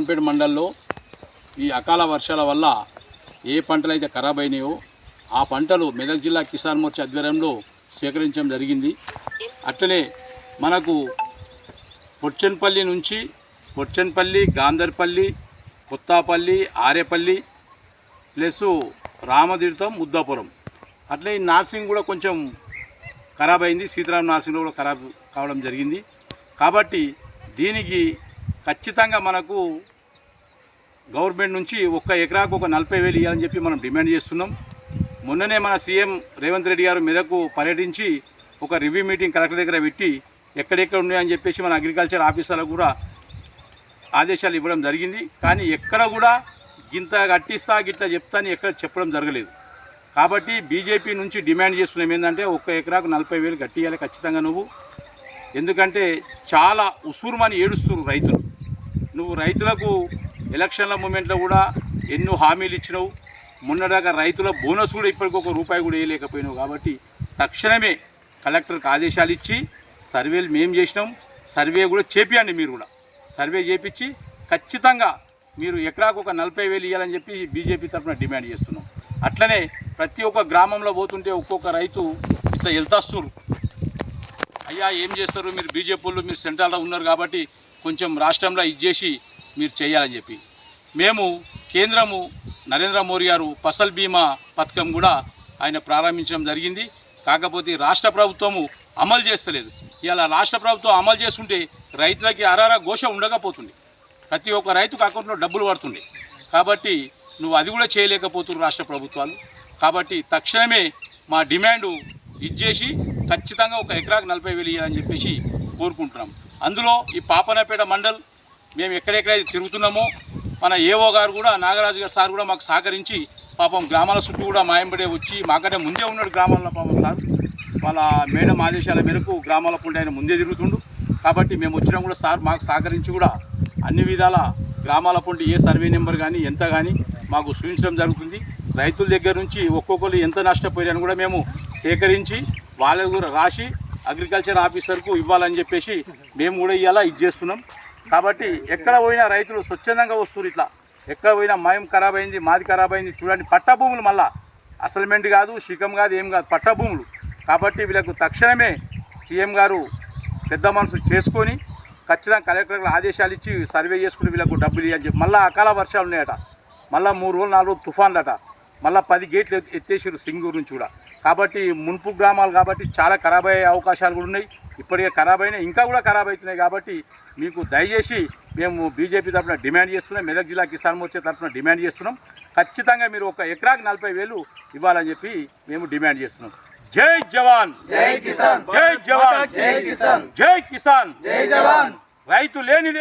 పాపన్నపేట మండలంలో ఈ అకాల వర్షాల వల్ల ఏ పంటలు అయితే ఖరాబ్ అయినాయో ఆ పంటలు మెదక్ జిల్లా కిసాన్ మోర్చా ఆధ్వర్యంలో సేకరించడం జరిగింది. అట్లనే మనకు పొచ్చన్పల్లి నుంచి పొచ్చన్పల్లి గాంధర్పల్లి కొత్తాపల్లి ఆరేపల్లి ప్లస్ రామతీర్థం ముద్దాపురం. అట్లే ఈ నార్సింగ్ కూడా కొంచెం ఖరాబ్ అయింది. సీతారాం నార్సింగ్ కూడా ఖరాబ్ కావడం జరిగింది. కాబట్టి దీనికి ఖచ్చితంగా మనకు గవర్నమెంట్ నుంచి ఒక్క ఎకరాకు ఒక నలభై వేలు ఇవ్వాలని చెప్పి మనం డిమాండ్ చేస్తున్నాం. మొన్ననే మన సీఎం రేవంత్ రెడ్డి గారు మెదకు పర్యటించి ఒక రివ్యూ మీటింగ్ కలెక్టర్ దగ్గర పెట్టి ఎక్కడెక్కడ ఉన్నాయని చెప్పేసి మన అగ్రికల్చర్ ఆఫీసర్లకు కూడా ఆదేశాలు ఇవ్వడం జరిగింది. కానీ ఎక్కడ కూడా గింత కట్టిస్తా గిట్లా చెప్తా అని ఎక్కడ చెప్పడం జరగలేదు. కాబట్టి బీజేపీ నుంచి డిమాండ్ చేస్తున్నాం ఏంటంటే ఒక్క ఎకరాకు నలభై వేలు కట్టియాలి ఖచ్చితంగా నువ్వు. ఎందుకంటే చాలా ఉసూరుమని ఏడుస్తున్నారు రైతులు. నువ్వు రైతులకు ఎలక్షన్ల మూమెంట్లో కూడా ఎన్నో హామీలు ఇచ్చినావు. మొన్నదాకా రైతుల బోనస్ కూడా ఇప్పటికి ఒక రూపాయి కూడా వేయలేకపోయినావు కాబట్టి తక్షణమే కలెక్టర్కి ఆదేశాలు ఇచ్చి సర్వేలు మేము చేసినాం. సర్వే కూడా చేపియండి మీరు కూడా. సర్వే చేపించి ఖచ్చితంగా మీరు ఎకరాకు ఒక నలభై వేలు ఇవ్వాలని చెప్పి బీజేపీ తరఫున డిమాండ్ చేస్తున్నాం. అట్లనే ప్రతి ఒక్క గ్రామంలో పోతుంటే ఒక్కొక్క రైతు ఇట్లా వెళ్తాస్తున్నారు అయ్యా ఏం చేస్తారు? మీరు బీజేపీ మీరు సెంట్రల్లో ఉన్నారు కాబట్టి కొంచెం రాష్ట్రంలో ఇచ్చేసి మీరు చేయాలని చెప్పి. మేము కేంద్రము నరేంద్ర మోడీ గారు ఫసల్ బీమా పథకం కూడా ఆయన ప్రారంభించడం జరిగింది. కాకపోతే రాష్ట్ర ప్రభుత్వము అమలు చేస్తలేదు. ఇలా రాష్ట్ర ప్రభుత్వం అమలు చేస్తుంటే రైతులకి అరారా ఘోష ఉండకపోతుంది. ప్రతి ఒక్క రైతుకు అకౌంట్లో డబ్బులు పడుతుండే. కాబట్టి నువ్వు అది కూడా చేయలేకపోతున్నారు రాష్ట్ర ప్రభుత్వాలు. కాబట్టి తక్షణమే మా డిమాండు ఇచ్చేసి ఖచ్చితంగా ఒక ఎకరాకు నలభై వేలు ఇవ్వాలని చెప్పేసి కోరుకుంటున్నాం. అందులో ఈ పాపనపేట మండల్ మేము ఎక్కడెక్కడైతే తిరుగుతున్నామో మన ఏఓ గారు కూడా నాగరాజు గారు సార్ కూడా మాకు సహకరించి పాపం గ్రామాల చుట్టూ కూడా మాయంబడే వచ్చి మాకంటే ముందే ఉన్నాడు గ్రామాల్లో పాపం సార్. వాళ్ళ మేడం ఆదేశాల మేరకు గ్రామాల పుండి ఆయన ముందే తిరుగుతుండు. కాబట్టి మేము వచ్చినా కూడా సార్ మాకు సహకరించి కూడా అన్ని విధాల గ్రామాల పొంటి ఏ సర్వే నెంబర్ కానీ ఎంత కానీ మాకు చూపించడం జరుగుతుంది. రైతుల దగ్గర నుంచి ఒక్కొక్కరు ఎంత నష్టపోయారని కూడా మేము సేకరించి వాళ్ళకు కూడా రాసి అగ్రికల్చర్ ఆఫీసర్కు ఇవ్వాలని చెప్పేసి మేము కూడా ఇవాళ ఇది చేస్తున్నాం. కాబట్టి ఎక్కడ పోయినా రైతులు స్వచ్ఛందంగా వస్తున్నారు ఇట్లా. ఎక్కడ పోయినా మాయం ఖరాబ్ అయింది మాది ఖరాబ్ అయింది చూడండి పట్టా భూములు మళ్ళా అసల్మెంట్ కాదు శిఖం కాదు ఏం కాదు పట్టా భూములు కాబట్టి వీళ్ళకు తక్షణమే సీఎం గారు పెద్ద మనసు చేసుకొని ఖచ్చితంగా కలెక్టర్లకు ఆదేశాలు ఇచ్చి సర్వే చేసుకుని వీళ్ళకు డబ్బులు ఇవ్వని చెప్పి మళ్ళీ అకాల వర్షాలు ఉన్నాయట మళ్ళీ మూడు రోజులు నాలుగు రోజులు తుఫాన్లట. మళ్ళీ పది గేట్లు ఎత్- ఎత్తేసారు సింగూరు నుంచి కూడా. కాబట్టి మున్పు గ్రామాలు కాబట్టి చాలా ఖరాబ్ అయ్యే అవకాశాలు కూడా ఉన్నాయి. ఇప్పటికే ఖరాబ్ అయినాయి ఇంకా కూడా ఖరాబ్ అవుతున్నాయి కాబట్టి మీకు దయచేసి మేము బీజేపీ తరఫున డిమాండ్ చేస్తున్నాం మెదక్ జిల్లా కిసాన్ మోర్చా తరఫున డిమాండ్ చేస్తున్నాం. ఖచ్చితంగా మీరు ఒక ఎకరాకి నలభై వేలు ఇవ్వాలని చెప్పి మేము డిమాండ్ చేస్తున్నాం. జై జవాన్! జై కిసాన్! జై జవాన్! జై కిసాన్! జై కిసాన్! జై జవాన్! రైతు లేనిదే